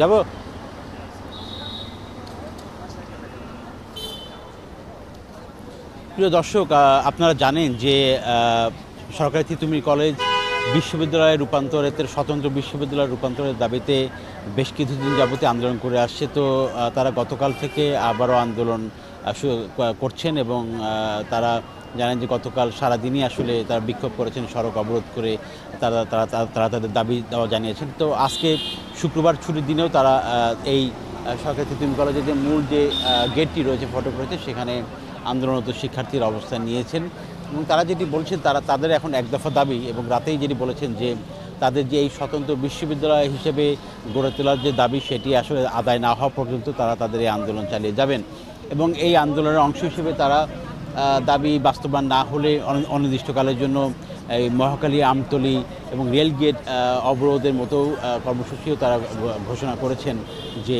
যাব? প্রিয় দর্শক আপনারা জানেন যে সরকারি তিতুমির কলেজ বিশ্ববিদ্যালয়ে রূপান্তরের স্বতন্ত্র বিশ্ববিদ্যালয় রূপান্তরের দাবিতে বেশ কিছুদিন যাবতীয় আন্দোলন করে আসছে। তো তারা গতকাল থেকে আবারও আন্দোলন করছেন এবং তারা জানেন যে গতকাল সারাদিনই আসলে তারা বিক্ষোভ করেছেন, সড়ক অবরোধ করে তারা তারা, তারা- তাদের দাবি দেওয়া জানিয়েছেন। তো আজকে শুক্রবার ছুটির দিনেও তারা এই সরকারি তিতুমির কলেজের যে মূল যে গেটটি রয়েছে ফটক রয়েছে, সেখানে আন্দোলনরত শিক্ষার্থীর অবস্থান নিয়েছেন। এবং তারা যেটি বলছেন, তারা, তাদের এখন এক দফা দাবি এবং রাতেই যেটি বলেছেন যে, তাদের যে এই স্বতন্ত্র বিশ্ববিদ্যালয় হিসেবে গড়ে তোলার যে দাবি, সেটি আসলে আদায় না হওয়া পর্যন্ত তারা তাদের এই আন্দোলন চালিয়ে যাবেন। এবং এই আন্দোলনের অংশ হিসেবে তারা দাবি বাস্তবায়ন না হলে অনির্দিষ্টকালের জন্য এই মহাকালী আমতলি এবং রেলগেট অবরোধের মতো কর্মসূচিও তারা ঘোষণা করেছেন যে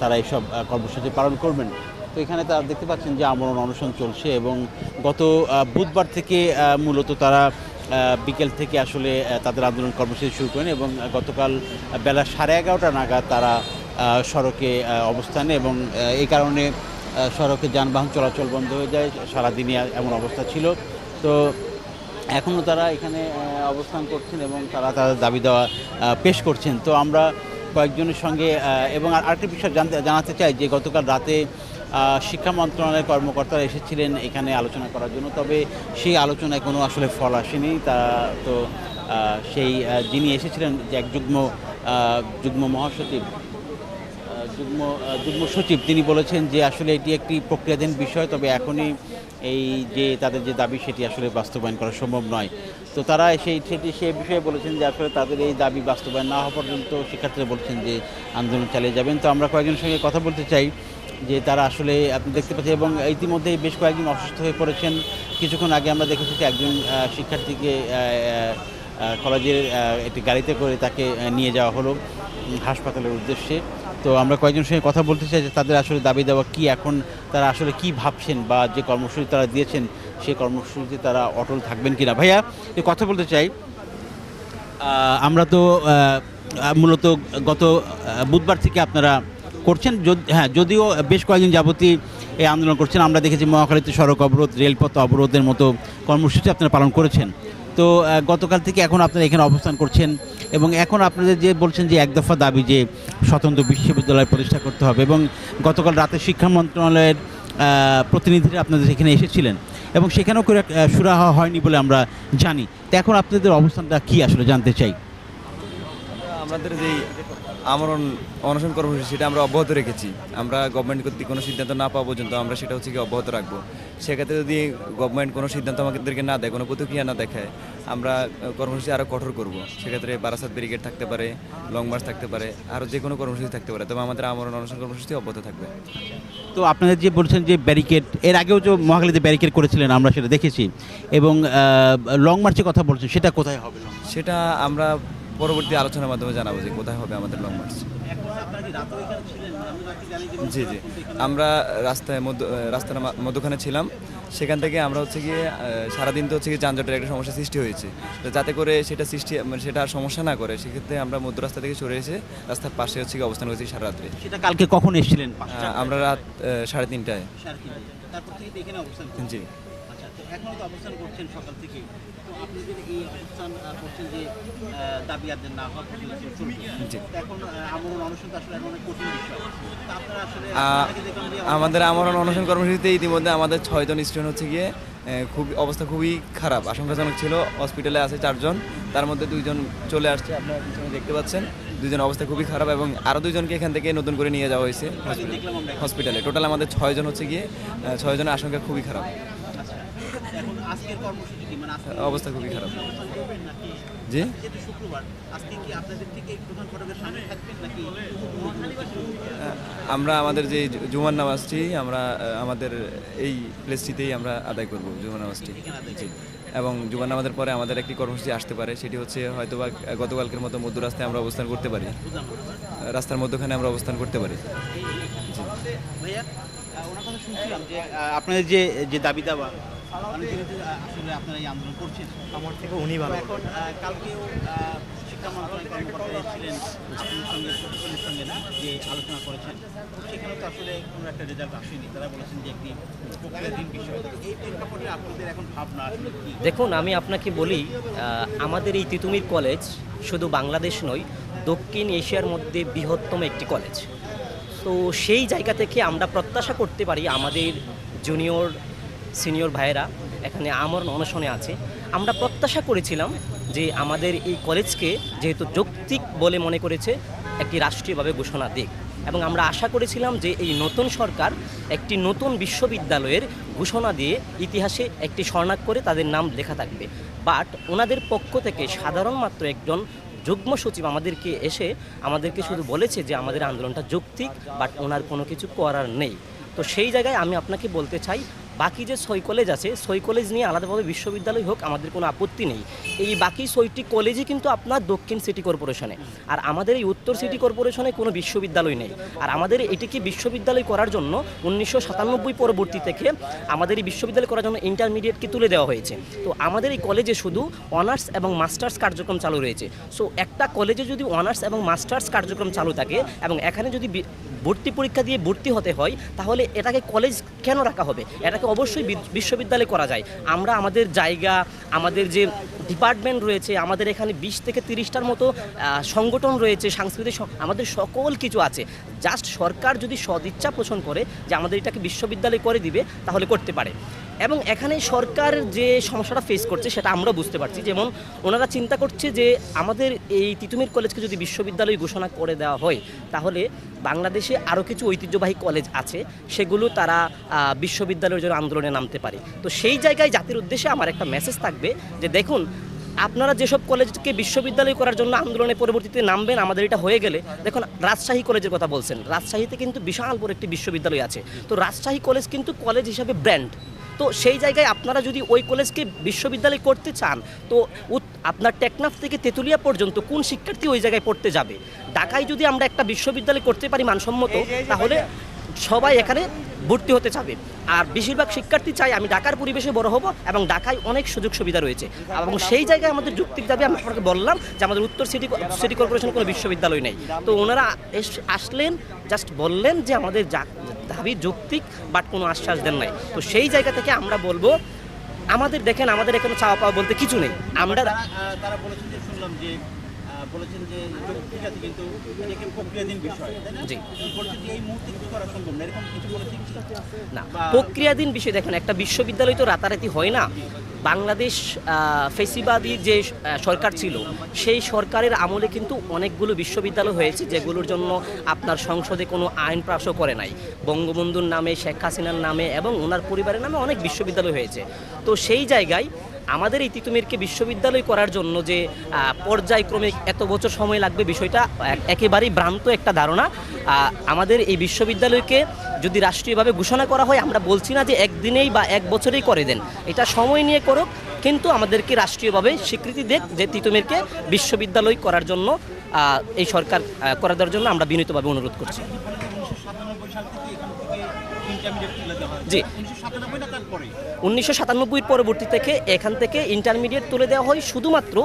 তারা এইসব কর্মসূচি পালন করবেন। তো এখানে তারা দেখতে পাচ্ছেন যে আমরণ অনশন চলছে এবং গত বুধবার থেকে মূলত তারা বিকেল থেকে আসলে তাদের আন্দোলন কর্মসূচি শুরু করেন এবং গতকাল বেলা সাড়ে এগারোটা নাগাদ তারা সড়কে অবস্থানে এবং এই কারণে সড়কে যানবাহন চলাচল বন্ধ হয়ে যায়, সারাদিনই এমন অবস্থা ছিল। তো এখনও তারা এখানে অবস্থান করছেন এবং তারা তাদের দাবি দেওয়া পেশ করছেন। তো আমরা কয়েকজনের সঙ্গে এবং আর আরেকটি বিষয় জানতে জানাতে চাই যে গতকাল রাতে শিক্ষা মন্ত্রণালয়ের কর্মকর্তারা এসেছিলেন এখানে আলোচনা করার জন্য। তবে সেই আলোচনায় কোনো আসলে ফল আসেনি। তা তো সেই যিনি এসেছিলেন যে এক যুগ্ম যুগ্ম মহাসচিব যুগ্ম যুগ্ম সচিব, তিনি বলেছেন যে আসলে এটি একটি প্রক্রিয়াধীন বিষয়, তবে এখনই এই যে তাদের যে দাবি, সেটি আসলে বাস্তবায়ন করা সম্ভব নয়। তো তারা সেই, সেটি সেই বিষয়ে বলেছেন যে আসলে তাদের এই দাবি বাস্তবায়ন না হওয়া পর্যন্ত শিক্ষার্থীরা বলছেন যে আন্দোলন চালিয়ে যাবেন। তো আমরা কয়েকজনের সঙ্গে কথা বলতে চাই যে তারা আসলে আপনি দেখতে পাচ্ছেন এবং ইতিমধ্যেই বেশ কয়েকজন অসুস্থ হয়ে পড়েছেন। কিছুক্ষণ আগে আমরা দেখেছি যে একজন শিক্ষার্থীকে কলেজের একটি গাড়িতে করে তাকে নিয়ে যাওয়া হলো হাসপাতালের উদ্দেশ্যে। তো আমরা কয়েকজনের সঙ্গে কথা বলতে চাই যে তাদের আসলে দাবি দেওয়া কি এখন, তারা আসলে কি ভাবছেন বা যে কর্মসূচি তারা দিয়েছেন, সেই কর্মসূচিতে তারা অটল থাকবেন কিনা? ভাইয়া কথা বলতে চাই। আমরা তো মূলত গত বুধবার থেকে আপনারা করছেন হ্যাঁ যদিও বেশ কয়েকদিন যাবতীয় এই আন্দোলন করছেন। আমরা দেখেছি মহাখালীতে সড়ক অবরোধ, রেলপথ অবরোধের মতো কর্মসূচি আপনারা পালন করেছেন। তো গতকাল থেকে এখন আপনারা এখানে অবস্থান করছেন এবং এখন আপনাদের যে বলছেন যে এক দফা দাবি যে স্বতন্ত্র বিশ্ববিদ্যালয় প্রতিষ্ঠা করতে হবে এবং গতকাল রাতে শিক্ষা মন্ত্রণালয়ের প্রতিনিধিরা আপনাদের এখানে এসেছিলেন এবং সেখানেও করে সুরাহা হয়নি বলে আমরা জানি। তো এখন আপনাদের অবস্থানটা কি আসলে জানতে চাই? আমাদের যেই আমরণ অনশন কর্মসূচি সেটা আমরা অব্যাহত রেখেছি। আমরা গভর্নমেন্ট কর্তৃক কোনো সিদ্ধান্ত না পাওয়া পর্যন্ত আমরা সেটা হচ্ছে কি অব্যাহত রাখব। সেক্ষেত্রে যদি গভর্নমেন্ট কোনো সিদ্ধান্ত আমাদেরকে না দেয় কোনো প্রতিক্রিয়া না দেখায় আমরা কর্মসূচি আরও কঠোর করব। সেক্ষেত্রে বারাসাত ব্রিগেড থাকতে পারে লং মার্চ থাকতে পারে আরও যে কোনো কর্মসূচি থাকতে পারে। তবে আমাদের আমরণ অনশন কর্মসূচি অব্যাহত থাকবে। তো আপনাদের যে বলছেন যে ব্যারিকেড এর আগেও যে মহাখালীতে ব্যারিকেড করেছিলেন আমরা সেটা দেখেছি। এবং লং মার্চের কথা বলছেন সেটা কোথায় হবে? সেটা আমরা পরবর্তী আলোচনার মাধ্যমে জানাব যে কোথায় হবে আমাদের লং মার্চ জি জি। আমরা রাস্তায় মধ্য রাস্তার মধ্যখানে ছিলাম। সেখান থেকে আমরা হচ্ছে গিয়ে সারাদিন তো হচ্ছে গিয়ে যানজটের একটা সমস্যা সৃষ্টি হয়েছে। তো যাতে করে সেটা সৃষ্টি মানে সেটা আর সমস্যা না করে সেক্ষেত্রে আমরা মধ্য রাস্তা থেকে সরে এসে রাস্তার পাশে হচ্ছে গিয়ে অবস্থান করেছি সারা রাত্রে। সেটা কালকে কখন এসেছিলেন? আমরা রাত সাড়ে তিনটায়। এখানে জি। তো অবস্থান করছেন সকাল থেকে তো আপনাদের এই অবস্থান করছেন যে দাবি আদায় না হওয়া পর্যন্ত চলবে জি। তো এখন আমরণ অনশন আসলে এখন অনেক কঠিন বিষয়। আপনারা আসলে আহ, আপনাকে দেখলাম যে আমাদের আমরণ অনশন কর্মসূচিতে ইতিমধ্যে আমাদের ছয়জন স্টুডেন্ট হচ্ছে গিয়ে খুব অবস্থা খুবই খারাপ আশঙ্কাজনক ছিল। হসপিটালে আছে চারজন তার মধ্যে দুইজন চলে আসছে আপনারা পিছনে দেখতে পাচ্ছেন। দুজন অবস্থা খুবই খারাপ এবং আরও দুজনকে এখান থেকে নতুন করে নিয়ে যাওয়া হয়েছে হসপিটালে। টোটাল আমাদের ছয়জন হচ্ছে গিয়ে ছয়জনের আশঙ্কা খুবই খারাপ এখন আজকের কর্মসূচি কি মানে আজকে অবস্থা খুবই খারাপ। জি? নাকি আমরা আমাদের যে জুমার নামাজটি আমরা আমাদের এই প্লেসটিতেই আমরা আদায় করব জুমার নামাজটি। জি। এবং জুমার নামাজের পরে আমাদের একটি কর্মসূচি আসতে পারে সেটি হচ্ছে হয়তো বা গতকালকের মতো মধ্য রাস্তায় আমরা অবস্থান করতে পারি। রাস্তার মধ্যখানে আমরা অবস্থান করতে পারি। যে আপনাদের যে যে দাবি আহ, আসলে আপনারা এই আন্দোলন করছেন। আমার থেকে উনি ভালো এখন কালকেও শিক্ষা মন্ত্রণালয় কর্মকর্তা এসেছিলেন আপনার সঙ্গে প্রশাসনের সঙ্গে না যে আলোচনা করেছেন। সেখানে তো আসলে কোনো একটা রেজাল্ট আসেনি। তারা বলেছেন যে একটি প্রক্রিয়াধীন বিষয় এই প্রেক্ষাপটে আপনাদের এখন ভাবনা দেখুন আমি আপনাকে বলি আমাদের এই তিতুমির কলেজ শুধু বাংলাদেশ নয় দক্ষিণ এশিয়ার মধ্যে বৃহত্তম একটি কলেজ। তো সেই জায়গা থেকে আমরা প্রত্যাশা করতে পারি আমাদের জুনিয়র সিনিয়র ভাইয়েরা এখানে আমরণ অনশনে আছে। আমরা প্রত্যাশা করেছিলাম যে আমাদের এই কলেজকে যেহেতু যৌক্তিক বলে মনে করেছে, একটি রাষ্ট্রীয়ভাবে ঘোষণা দিক। এবং আমরা আশা করেছিলাম যে এই নতুন সরকার একটি নতুন বিশ্ববিদ্যালয়ের ঘোষণা দিয়ে ইতিহাসে একটি স্বর্ণাক্ষরে তাদের নাম লেখা থাকবে। বাট ওনাদের পক্ষ থেকে সাধারণ মাত্র একজন যুগ্ম সচিব আমাদেরকে এসে আমাদেরকে শুধু বলেছে যে আমাদের আন্দোলনটা যৌক্তিক, বাট ওনার কোনো কিছু করার নেই। তো সেই জায়গায় আমি আপনাকে বলতে চাই বাকি যে ছয় কলেজ আছে ছয় কলেজ নিয়ে আলাদাভাবে বিশ্ববিদ্যালয় হোক, আমাদের কোনো আপত্তি নেই। এই বাকি ছয়টি কলেজই কিন্তু আপনার দক্ষিণ সিটি কর্পোরেশনে আর আমাদের এই উত্তর সিটি কর্পোরেশনে কোনো বিশ্ববিদ্যালয় নেই। আর আমাদের এটিকে বিশ্ববিদ্যালয় করার জন্য উনিশশো সাতানব্বই পরবর্তী থেকে আমাদের এই বিশ্ববিদ্যালয় করার জন্য ইন্টারমিডিয়েটকে তুলে দেওয়া হয়েছে? তো আমাদের এই কলেজে শুধু অনার্স এবং মাস্টার্স কার্যক্রম চালু রয়েছে। সো একটা কলেজে যদি অনার্স এবং মাস্টার্স কার্যক্রম চালু থাকে এবং এখানে যদি ভর্তি পরীক্ষা দিয়ে ভর্তি হতে হয়, তাহলে এটাকে কলেজ কেন রাখা হবে? এটাকে অবশ্যই বিশ্ববিদ্যালয়ে করা যায়। আমরা আমাদের জায়গা, আমাদের যে ডিপার্টমেন্ট রয়েছে, আমাদের এখানে বিশ থেকে তিরিশটার মতো সংগঠন রয়েছে, সাংস্কৃতিক আমাদের সকল কিছু আছে। জাস্ট সরকার যদি সদিচ্ছা পোষণ করে যে আমাদের এটাকে বিশ্ববিদ্যালয় করে দিবে, তাহলে করতে পারে। এবং এখানে সরকার যে সমস্যাটা ফেস করছে, সেটা আমরা বুঝতে পারছি। যেমন ওনারা চিন্তা করছে যে, আমাদের এই তিতুমির কলেজকে যদি বিশ্ববিদ্যালয় ঘোষণা করে দেওয়া হয়, তাহলে বাংলাদেশে আরও কিছু ঐতিহ্যবাহী কলেজ আছে, সেগুলো তারা বিশ্ববিদ্যালয়ের জন্য আন্দোলনে নামতে পারে। তো সেই জায়গায় জাতির উদ্দেশ্যে আমার একটা মেসেজ থাকবে যে, দেখুন, আপনারা যেসব কলেজকে বিশ্ববিদ্যালয় করার জন্য আন্দোলনে পরবর্তীতে নামবেন, আমাদের এটা হয়ে গেলে, দেখুন, রাজশাহী কলেজের কথা বলছেন। রাজশাহীতে কিন্তু বিশাল বড় একটি বিশ্ববিদ্যালয় আছে। তো রাজশাহী কলেজ কিন্তু কলেজ হিসাবে ব্র্যান্ড তো সেই জায়গায় আপনারা যদি ওই কলেজকে বিশ্ববিদ্যালয় করতে চান তো আপনার টেকনাফ থেকে তেতুলিয়া পর্যন্ত কোন শিক্ষার্থী ওই জায়গায় পড়তে যাবে? ঢাকায় যদি আমরা একটা বিশ্ববিদ্যালয় করতে পারি মানসম্মত তাহলে সবাই এখানে ভর্তি হতে চাবে। আর বেশিরভাগ শিক্ষার্থী চাই আমি ঢাকার পরিবেশে বড় হব এবং ঢাকায় অনেক সুযোগ সুবিধা রয়েছে। এবং সেই জায়গায় আমাদের যুক্তির দাবি আমি আপনাকে বললাম যে আমাদের উত্তর সিটি সিটি কর্পোরেশন কোনো বিশ্ববিদ্যালয় নেই। তো ওনারা আসলেন, জাস্ট বললেন যে আমাদের দাবি যৌক্তিক, বাট কোনো আশ্বাস দেন নাই। তো সেই জায়গা থেকে আমরা বলব, আমাদের দেখেন, আমাদের এখানে চাওয়া পাওয়া বলতে কিছু নেই। আমরা তারা বলেছেন যে শুনলাম যে বলেছেন যে ঠিক আছে কিন্তু এটাকে প্রক্রিয়াধীন বিষয় তাই না? জি। এই মুহূর্তে কিছু করা সম্ভব না? এরকম কিছু বলেছেন না প্রক্রিয়াধীন বিষয় দেখেন একটা বিশ্ববিদ্যালয় তো রাতারাতি হয় না। বাংলাদেশ ফেসিবাদী যে সরকার ছিল সেই সরকারের আমলে কিন্তু অনেকগুলো বিশ্ববিদ্যালয় হয়েছে যেগুলোর জন্য আপনার সংসদে কোনো আইন পাশও করে নাই। বঙ্গবন্ধুর নামে শেখ হাসিনার নামে এবং ওনার পরিবারের নামে অনেক বিশ্ববিদ্যালয় হয়েছে। তো সেই জায়গায় আমাদের এই তিতুমিরকে বিশ্ববিদ্যালয় করার জন্য যে আহ, পর্যায়ক্রমে এত বছর সময় লাগবে বিষয়টা এক- একেবারেই ভ্রান্ত একটা ধারণা। আমাদের এই বিশ্ববিদ্যালয়কে যদি রাষ্ট্রীয়ভাবে ঘোষণা করা হয় আমরা বলছি না যে একদিনেই বা এক বছরেই করে দেন। এটা সময় নিয়ে করুক কিন্তু আমাদেরকে রাষ্ট্রীয়ভাবে স্বীকৃতি দেখ যে তিতুমিরকে বিশ্ববিদ্যালয় করার জন্য এই সরকার করে দেওয়ার জন্য আমরা বিনীতভাবে অনুরোধ করছি আপনি বলেন যে উনিশশো সাতানব্বই সাল থেকে এখান থেকে ইন্টারমিডিয়েট তুলে দেওয়া হয় জি। উনিশশো সাতানব্বই পরবর্তী থেকে এখান থেকে ইন্টারমিডিয়েট তুলে দেওয়া হয় শুধুমাত্র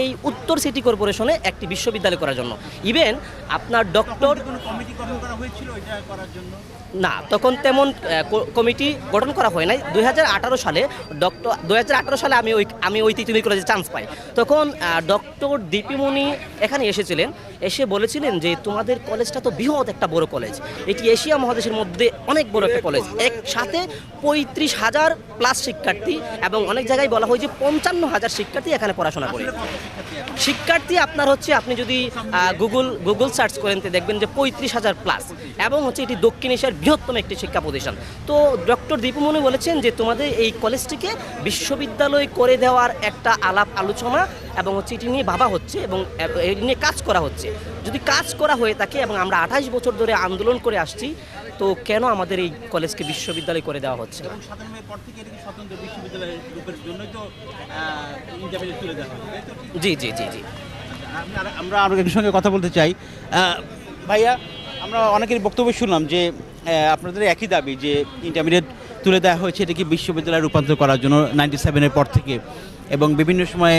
এই উত্তর সিটি কর্পোরেশনে একটি বিশ্ববিদ্যালয় করার জন্য। ইভেন আপনার ডক্টর কমিটি গঠন করা হয়েছিল এটা করার জন্য? না, তখন তেমন কমিটি গঠন করা হয় নাই। দুই হাজার আঠারো সালে ডক্টর দু দুই সালে আমি ওই আমি ওই তিতুমির কলেজে চান্স পাই। তখন ডক্টর দীপিমণি এখানে এসেছিলেন। এসে বলেছিলেন যে, তোমাদের কলেজটা তো বৃহৎ একটা বড় কলেজ। এটি এশিয়া মহাদেশের মধ্যে অনেক বড় একটা কলেজ। একসাথে পঁয়ত্রিশ হাজার প্লাস শিক্ষার্থী এবং অনেক জায়গায় বলা হয় যে, পঞ্চান্ন হাজার শিক্ষার্থী এখানে পড়াশোনা করে। শিক্ষার্থী আপনার হচ্ছে, আপনি যদি গুগল গুগল সার্চ করেন, তো দেখবেন যে, পঁয়ত্রিশ হাজার প্লাস এবং হচ্ছে এটি দক্ষিণ এশিয়ার বৃহত্তম একটি শিক্ষা প্রতিষ্ঠান। তো ডক্টর দীপুমণি বলেছেন যে তোমাদের এই কলেজটিকে বিশ্ববিদ্যালয় করে দেওয়ার একটা আলাপ আলোচনা এবং হচ্ছে এটি নিয়ে ভাবা হচ্ছে এবং এটি নিয়ে কাজ করা হচ্ছে। যদি কাজ করা হয়ে থাকে এবং আমরা আঠাশ বছর ধরে আন্দোলন করে আসছি তো কেন আমাদের এই কলেজকে বিশ্ববিদ্যালয় করে দেওয়া হচ্ছে? জি জি জি জি। আমরা আরও একজনের সঙ্গে কথা বলতে চাই। ভাইয়া আমরা অনেকের বক্তব্য শুনলাম যে আপনাদের একই দাবি যে ইন্টারমিডিয়েট তুলে দেওয়া হয়েছে, এটাকে বিশ্ববিদ্যালয়ে রূপান্তর করার জন্য নাইনটি সেভেনের পর থেকে। এবং বিভিন্ন সময়ে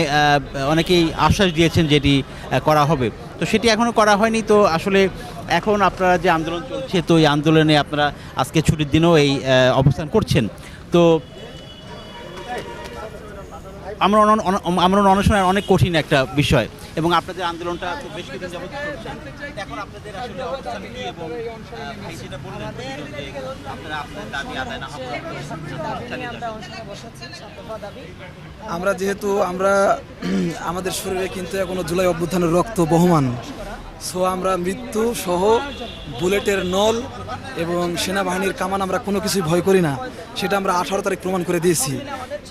অনেকেই আশ্বাস দিয়েছেন যেটি করা হবে। তো সেটি এখনও করা হয়নি। তো আসলে এখন আপনারা যে আন্দোলন চলছে, তো এই আন্দোলনে আপনারা আজকে ছুটির দিনেও এই অবস্থান করছেন। তো আমরা আমরা অনশনের অনেক কঠিন একটা বিষয়। এবং আপনাদের আন্দোলনটা তো বেশ কিছুদিন যাবত এখন আপনাদের আসলে অবস্থান কি এবং ভাই সেটা বললেন যে আপনারা আপনাদের দাবি আদায় না আমরা যেহেতু আমরা আমাদের শরীরে কিন্তু এখনও জুলাই অভ্যুত্থানের রক্ত বহমান। সো আমরা মৃত্যু সহ বুলেটের নল এবং সেনাবাহিনীর কামান আমরা কোনো কিছুই ভয় করি না। সেটা আমরা আঠারো তারিখ প্রমাণ করে দিয়েছি।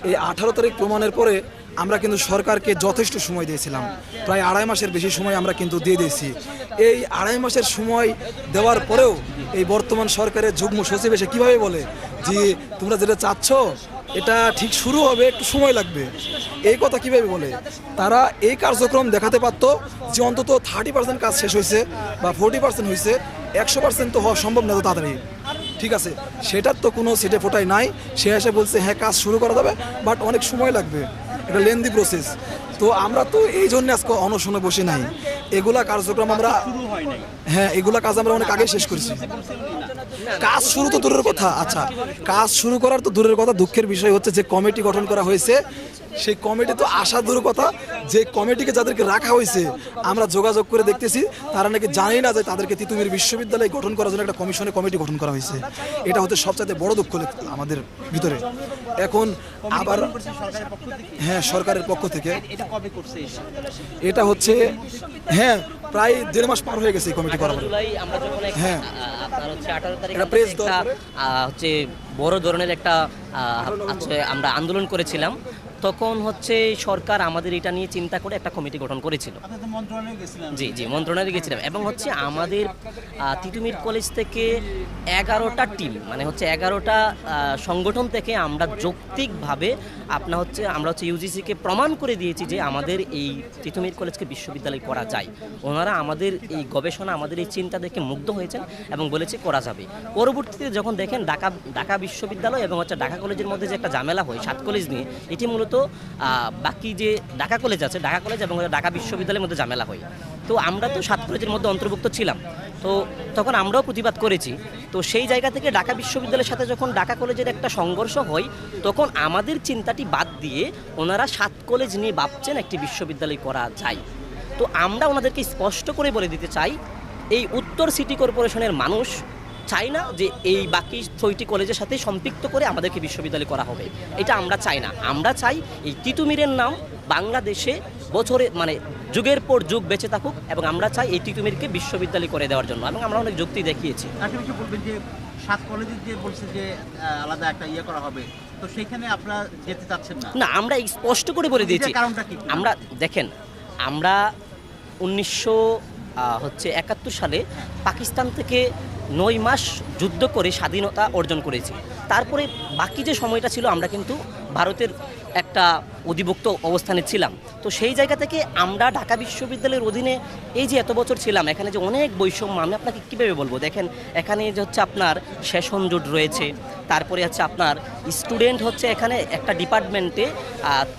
এই আঠারো তারিখ প্রমাণের পরে আমরা কিন্তু সরকারকে যথেষ্ট সময় দিয়েছিলাম। প্রায় আড়াই মাসের বেশি সময় আমরা কিন্তু দিয়ে দিয়েছি। এই আড়াই মাসের সময় দেওয়ার পরেও এই বর্তমান সরকারের যুগ্ম সচিব এসে কীভাবে বলে যে, তোমরা যেটা চাচ্ছ এটা ঠিক শুরু হবে একটু সময় লাগবে। এই কথা কীভাবে বলে? তারা এই কার্যক্রম দেখাতে পারতো যে অন্তত থার্টি পার্সেন্ট কাজ শেষ হয়েছে বা ফোর্টি পার্সেন্ট হয়েছে একশো পার্সেন্ট তো হওয়া সম্ভব না তো তাড়াতাড়ি। ঠিক আছে? সেটার তো কোনো সেটে ফোটাই নাই। সে এসে বলছে হ্যাঁ কাজ শুরু করা যাবে বাট অনেক সময় লাগবে। এটা লেন্দি প্রসেস তো আমরা তো এই জন্য আজকে অনশনে বসে নাই। এগুলা কার্যক্রম আমরা হ্যাঁ এগুলা কাজ আমরা অনেক আগে শেষ করেছি। কাজ শুরু তো দূরের কথা। আচ্ছা কাজ শুরু করার তো দূরের কথা দুঃখের বিষয় হচ্ছে যে কমিটি গঠন করা হয়েছে। সেই কমিটি তো আসা দূরের কথা। যে কমিটিকে যাদেরকে রাখা হয়েছে আমরা যোগাযোগ করে দেখতেছি তারা নাকি জানেই না যে তাদেরকে তিতুমির বিশ্ববিদ্যালয় গঠন করার জন্য একটা কমিশনে কমিটি গঠন করা হয়েছে। এটা হচ্ছে সবচাইতে বড় দুঃখ আমাদের ভিতরে। এখন আবার হ্যাঁ সরকারের পক্ষ থেকে। এটা হচ্ছে হ্যাঁ প্রায় দেড় মাস পার হয়ে গেছে এই কমিটি এক- হ্যাঁ। হচ্ছে বড় ধরনের একটা আমরা আন্দোলন করেছিলাম। তখন হচ্ছে সরকার আমাদের এটা নিয়ে চিন্তা করে একটা কমিটি গঠন করেছিল। জি জি মন্ত্রণালয়ে গেছিলাম। এবং হচ্ছে আমাদের তিতুমির কলেজ থেকে এগারোটা টিম মানে হচ্ছে এগারোটা সংগঠন থেকে আমরা যৌক্তিকভাবে আপনার হচ্ছে আমরা হচ্ছে ইউজিসিকে প্রমাণ করে দিয়েছি যে আমাদের এই তিতুমির কলেজকে বিশ্ববিদ্যালয় করা যায়। ওনারা আমাদের এই গবেষণা আমাদের এই চিন্তা দেখে মুগ্ধ হয়েছেন এবং বলেছে করা যাবে। পরবর্তীতে যখন দেখেন ঢাকা ঢাকা বিশ্ববিদ্যালয় এবং হচ্ছে ঢাকা কলেজের মধ্যে যে একটা ঝামেলা হয় সাত কলেজ নিয়ে এটি মূলত আহ, বাকি যে ঢাকা কলেজ আছে ঢাকা কলেজ এবং ঢাকা বিশ্ববিদ্যালয়ের মধ্যে ঝামেলা হয়। তো আমরা তো সাত কলেজের মধ্যে অন্তর্ভুক্ত ছিলাম। তো তখন আমরাও প্রতিবাদ করেছি। তো সেই জায়গা থেকে ঢাকা বিশ্ববিদ্যালয়ের সাথে যখন ঢাকা কলেজের একটা সংঘর্ষ হয় তখন আমাদের চিন্তাটি বাদ দিয়ে ওনারা সাত কলেজ নিয়ে ভাবছেন একটি বিশ্ববিদ্যালয় করা যায়। তো আমরা ওনাদেরকে স্পষ্ট করে বলে দিতে চাই এই উত্তর সিটি কর্পোরেশনের মানুষ চাই না যে এই বাকি ছয়টি কলেজের সাথে সম্পৃক্ত করে আমাদেরকে বিশ্ববিদ্যালয় করা হবে। এটা আমরা চাই না। আমরা চাই এই তিতুমিরের নাম বাংলাদেশে বছরে মানে যুগের পর যুগ বেঁচে থাকুক এবং আমরা চাই এই তিতুমিরকে বিশ্ববিদ্যালয় করে দেওয়ার জন্য এবং আমরা অনেক যুক্তি দেখিয়েছি। যে সাত কলেজের যে বলছে যে আলাদা একটা ইয়ে করা হবে তো সেইখানে আপনারা যেতে চাচ্ছেন না? না আমরা স্পষ্ট করে বলে দিয়েছি। এটার কারণটা কি? আমরা দেখেন আমরা উনিশশো হচ্ছে একাত্তর সালে পাকিস্তান থেকে নয় মাস যুদ্ধ করে স্বাধীনতা অর্জন করেছি। তারপরে বাকি যে সময়টা ছিল, আমরা কিন্তু ভারতের একটা অধিভুক্ত অবস্থানে ছিলাম। তো সেই জায়গা থেকে আমরা ঢাকা বিশ্ববিদ্যালয়ের অধীনে এই যে এত বছর ছিলাম, এখানে যে অনেক বৈষম্য, আমি আপনাকে কীভাবে বলব? দেখেন, এখানে যে হচ্ছে আপনার সেশন জোট রয়েছে তারপরে হচ্ছে আপনার স্টুডেন্ট হচ্ছে এখানে একটা ডিপার্টমেন্টে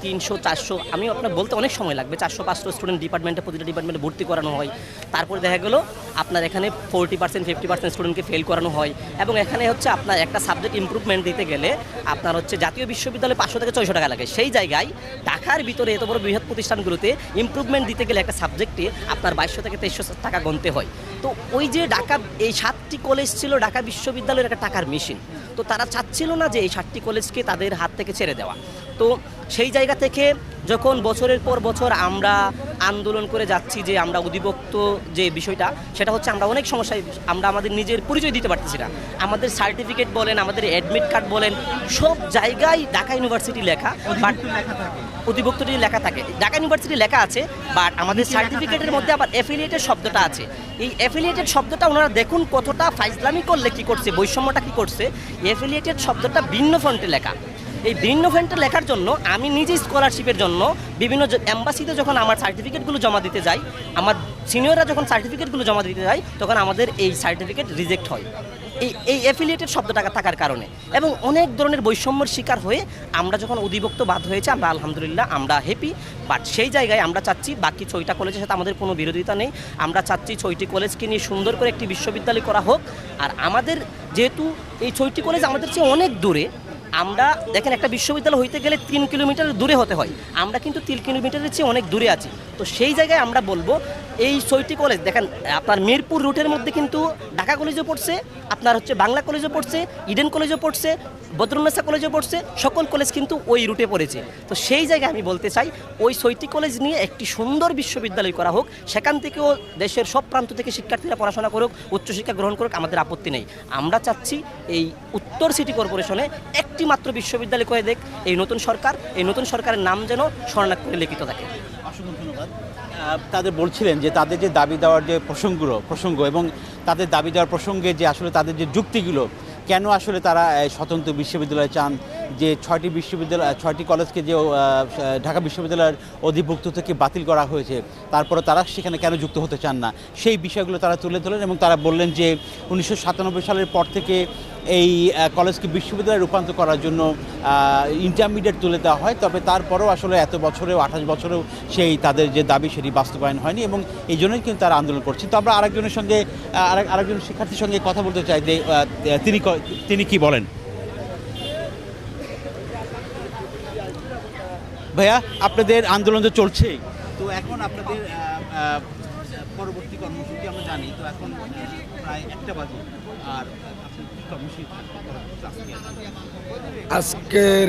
তিনশো, চারশো আমি আপনার বলতে অনেক সময় লাগবে, চারশো, পাঁচশো স্টুডেন্ট ডিপার্টমেন্টে প্রতিটা ডিপার্টমেন্টে ভর্তি করানো হয়। তারপরে দেখা গেলো, আপনার এখানে ফোরটি পার্সেন্ট ফিফটি পার্সেন্ট স্টুডেন্টকে ফেল করানো হয়। এবং এখানে হচ্ছে আপনার একটা সাবজেক্ট ইমপ্রুভমেন্ট দিতে গেলে আপনার হচ্ছে জাতীয় বিশ্ববিদ্যালয়ে পাঁচশো থেকে ছয়শো টাকা লাগে। সেই জায়গায় ঢাকার ভিতরে এত বড় বৃহৎ প্রতিষ্ঠানগুলোতে ইমপ্রুভমেন্ট দিতে গেলে একটা সাবজেক্টে আপনার বাইশশো থেকে তেইশশো টাকা গুনতে হয়। তো ওই যে ঢাকা, এই সাতটি কলেজ ছিল ঢাকা বিশ্ববিদ্যালয়ের একটা টাকার মেশিন তো তারা চাচ্ছিল না যে এই সাতটি কলেজকে তাদের হাত থেকে ছেড়ে দেওয়া। তো সেই জায়গা থেকে যখন বছরের পর বছর আমরা আন্দোলন করে যাচ্ছি যে আমরা অধিভক্ত যে বিষয়টা সেটা হচ্ছে আমরা অনেক সমস্যায় আমরা আমাদের নিজের পরিচয় দিতে পারতেছি না। আমাদের সার্টিফিকেট বলেন আমাদের অ্যাডমিট কার্ড বলেন সব জায়গায় ঢাকা ইউনিভার্সিটি লেখা বাট লেখা থাকে। লেখা থাকে। ঢাকা ইউনিভার্সিটি লেখা আছে বাট আমাদের সার্টিফিকেটের মধ্যে আবার অ্যাফিলিয়েটেড শব্দটা আছে। এই অ্যাফিলিয়েটেড শব্দটা ওনারা দেখুন কতটা ফাইজলামি করলে কী করছে বৈষম্যটা কী করছে। অ্যাফিলিয়েটেড শব্দটা ভিন্ন ফন্টে লেখা। এই ভিন্ন ফ্রেন্ডটা লেখার জন্য আমি নিজে স্কলারশিপের জন্য বিভিন্ন অ্যাম্বাসিতে যখন আমার সার্টিফিকেটগুলো জমা দিতে যাই, আমার সিনিয়ররা যখন সার্টিফিকেটগুলো জমা দিতে যায়, তখন আমাদের এই সার্টিফিকেট রিজেক্ট হয়। এই এই অ্যাফিলিয়েটেড শব্দটা থাকার কারণে। এবং অনেক ধরনের বৈষম্যের শিকার হয়ে আমরা যখন অধিভুক্ত বাদ হয়েছে, আমরা আলহামদুলিল্লাহ, আমরা হ্যাপি বাট সেই জায়গায় আমরা চাচ্ছি বাকি ছয়টা কলেজের সাথে আমাদের কোনো বিরোধিতা নেই। আমরা চাচ্ছি ছয়টি কলেজকে নিয়ে সুন্দর করে একটি বিশ্ববিদ্যালয় করা হোক। আর আমাদের যেহেতু এই ছয়টি কলেজ আমাদের চেয়ে অনেক দূরে আমরা দেখেন একটা বিশ্ববিদ্যালয় হইতে গেলে তিন কিলোমিটার দূরে হতে হয়। আমরা কিন্তু তিন কিলোমিটারের চেয়ে অনেক দূরে আছি। তো সেই জায়গায় আমরা বলব, এই ছয়টি কলেজ দেখেন, আপনার মিরপুর রুটের মধ্যে কিন্তু ঢাকা কলেজও পড়ছে, আপনার হচ্ছে বাংলা কলেজও পড়ছে ইডেন কলেজও পড়ছে বদরুন্নেসা কলেজে পড়ছে, সকল কলেজ কিন্তু ওই রুটে পড়েছে। তো সেই জায়গায় আমি বলতে চাই, ওই ছয়টি কলেজ নিয়ে একটি সুন্দর বিশ্ববিদ্যালয় করা হোক, সেখান থেকেও দেশের সব প্রান্ত থেকে শিক্ষার্থীরা পড়াশোনা করুক, উচ্চশিক্ষা গ্রহণ করুক, আমাদের আপত্তি নেই। আমরা চাচ্ছি এই উত্তর সিটি কর্পোরেশনে একটি মাত্র বিশ্ববিদ্যালয় করে দেখ, এই নতুন সরকার, এই নতুন সরকারের নাম যেন স্বর্ণাক্ষরে লিখিত থাকে। তাদের বলছিলেন যে তাদের যে দাবি দেওয়ার যে প্রসঙ্গগুলো প্রসঙ্গ এবং তাদের দাবি দেওয়ার প্রসঙ্গে যে আসলে তাদের যে যুক্তিগুলো কেন আসলে তারা স্বতন্ত্র বিশ্ববিদ্যালয় চান? যে ছয়টি বিশ্ববিদ্যালয় ছয়টি কলেজকে যে ঢাকা বিশ্ববিদ্যালয়ের অধিভুক্ত থেকে বাতিল করা হয়েছে, তারপরে তারা সেখানে কেন যুক্ত হতে চান না? সেই বিষয়গুলো তারা তুলে ধরলেন এবং তারা বললেন যে, উনিশশো সাতানব্বই সালের পর থেকে এই কলেজকে বিশ্ববিদ্যালয়ে রূপান্তর করার জন্য ইন্টারমিডিয়েট তুলে দেওয়া হয়। তবে তারপরেও আসলে এত বছরেও, আঠাশ বছরেও সেই তাদের যে দাবি সেটি বাস্তবায়ন হয়নি এবং এই জন্যই কিন্তু তারা আন্দোলন করছেন তো আমরা আরেকজনের সঙ্গে আরেক, আরেকজন শিক্ষার্থীর সঙ্গে কথা বলতে চাই যে তিনি তিনি কি বলেন? ভাইয়া, আপনাদের আন্দোলন তো চলছেই। তো এখন আপনাদের পরবর্তী কর্মসূচি আমরা জানি, তো এখন প্রায় একটা বাজে। আর? আজকের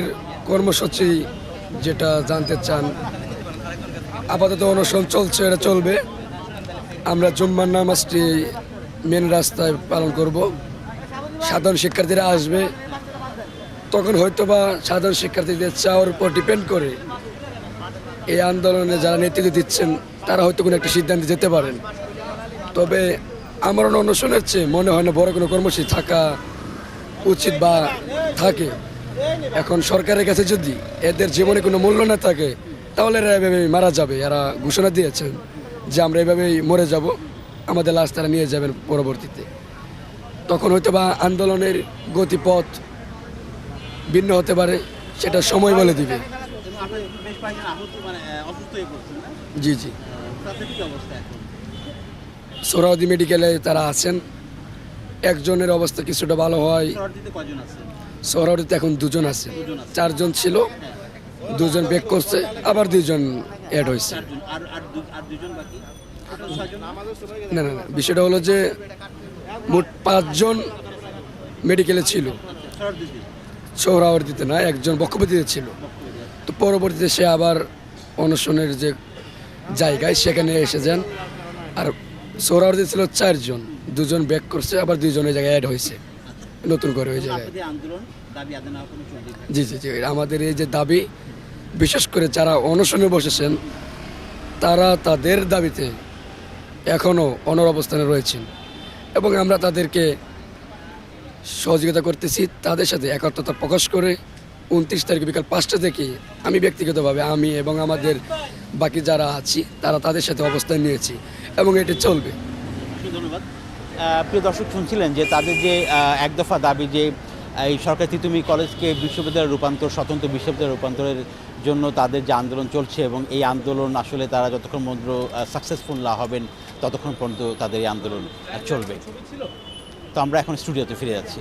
কর্মসূচি যেটা জানতে চান, আপাতত অনশন চলছে, এটা চলবে। আমরা জুম্মার নামাজটি মেন রাস্তায় পালন করব। সাধারণ শিক্ষার্থীরা আসবে। তখন হয়তোবা সাধারণ শিক্ষার্থীদের চাওয়ার উপর ডিপেন্ড করে এই আন্দোলনে যারা নেতৃত্ব দিচ্ছেন, তারা হয়তো কোনো একটা সিদ্ধান্তে যেতে পারেন। তবে আমার অনশনের চেয়ে মনে হয় না বড় কোনো কর্মসূচি থাকা উচিত বা থাকে। এখন সরকারের কাছে যদি এদের জীবনে কোনো মূল্য না থাকে, তাহলে এরা এভাবে মারা যাবে। এরা ঘোষণা দিয়েছেন যে আমরা এভাবেই মরে যাব। আমাদের লাশ তারা নিয়ে যাবেন পরবর্তীতে। তখন হয়তো বা আন্দোলনের গতিপথ ভিন্ন হতে পারে, সেটা সময় বলে দিবে। বেশ কয়েকজন আহত মানে অসুস্থ হয়ে পড়ছেন না? জি জি। তাদের কি অবস্থা এখন? সোহরাওয়ার্দী মেডিকেলে তারা আছেন। একজনের অবস্থা কিছুটা ভালো হয়। সোহরাওয়ার্দীতে এখন দুজন আছে। চারজন ছিল দুজন বেক করছে আবার দুজন অ্যাড হয়েছে না না না বিষয়টা হলো যে মোট পাঁচজন মেডিকেলে ছিল। শহরটিতে সোহরাওয়ার্দিতে। না একজন বক্ষপতিতে ছিল। তো পরবর্তীতে সে আবার অনশনের যে জায়গায় সেখানে এসে যান। আর সোহরাওয়ার্দি ছিল চারজন দুজন ব্যাক করছে আবার দুজন ওই জায়গায় অ্যাড হয়েছে নতুন করে ওই জায়গায়। জি জি জি আমাদের এই যে দাবি বিশেষ করে যারা অনশনে বসেছেন তারা তাদের দাবিতে এখনও অনর অবস্থানে রয়েছেন। এবং আমরা তাদেরকে সহযোগিতা করতেছি তাদের সাথে একাত্মতা প্রকাশ করে উনত্রিশ তারিখ বিকাল পাঁচটা থেকে আমি ব্যক্তিগতভাবে, আমি এবং আমাদের বাকি যারা আছি, তারা তাদের সাথে অবস্থান নিয়েছি এবং এটি চলবে। ধন্যবাদ। প্রিয় দর্শক শুনছিলেন যে তাদের যে এক দফা দাবি যে এই সরকারি তিতুমি কলেজকে বিশ্ববিদ্যালয়ের রূপান্তর, স্বতন্ত্র বিশ্ববিদ্যালয় রূপান্তরের জন্য তাদের যে আন্দোলন চলছে এবং এই আন্দোলন আসলে তারা যতক্ষণ পর্যন্ত সাকসেসফুল না হবেন, ততক্ষণ পর্যন্ত তাদের এই আন্দোলন চলবে। তো আমরা এখন স্টুডিওতে ফিরে যাচ্ছি।